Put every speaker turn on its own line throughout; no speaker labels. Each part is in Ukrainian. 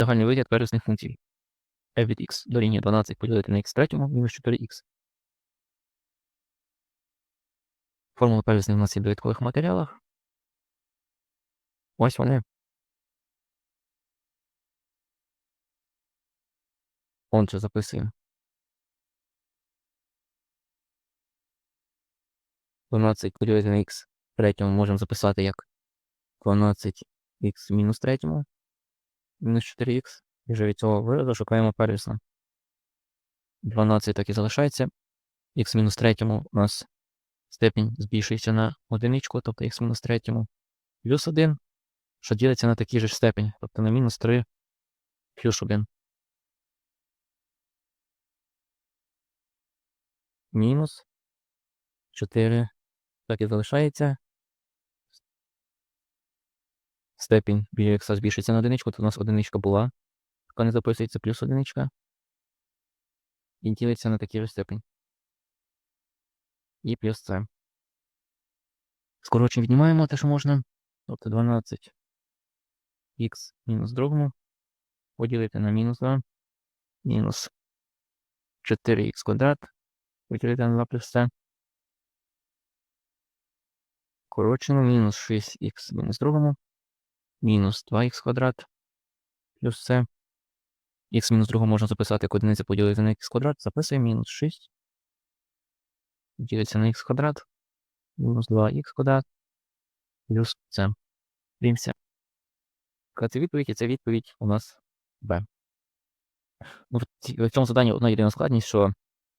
Загальний вигляд первісних функцій. f від x дорівнює 12 поділити на x в третьому мінус 4x. Формула первісних у нас є в довідкових матеріалах. Ось вони. Отже, записуємо. 12 поділити на в третьому можемо записати як 12х мінус третьому мінус 4х. І вже від цього виразу шукаємо первісну. 12 так і залишається. х мінус третьому у нас степінь збільшується на одиничку, тобто х мінус третьому плюс 1, що ділиться на такий же ж степень, тобто на мінус 3 плюс 1. Мінус 4 так і залишається. Степінь біля х на одиничку, то у нас одиничка була. Така не записується плюс одиничка. І ділиться на такий степень. І плюс це. Скорочень віднімаємо те, що можна. Тобто 12 х мінус другому. Поділити на мінус 2. Мінус 4х квадрат. Поділити на 2 плюс це. Корочено мінус 6х мінус другому. Мінус 2х квадрат. Плюс це. Х мінус другому можна записати як одиниця поділити на х квадрат. Записуємо мінус 6. Ділиться на х квадрат. Мінус 2х квадрат. Плюс це. Рівся. Це відповідь, і це відповідь у нас Б. Ну, в, цьому заданні одна єдина складність, що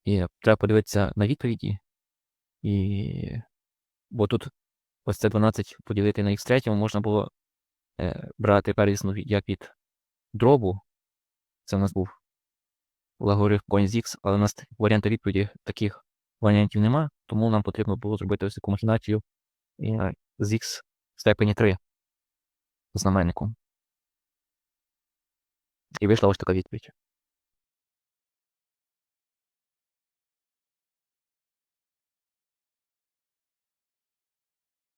і треба подивитися на відповіді. І... Бо тут ось це 12 поділити на х третьому можна було брати первісну як від дробу. Це в нас був логарифм х, але у нас варіанти відповіді таких варіантів нема, тому нам потрібно було зробити ось таку машинацію е, з X степені 3 знаменнику. І вийшла ось така відповідь.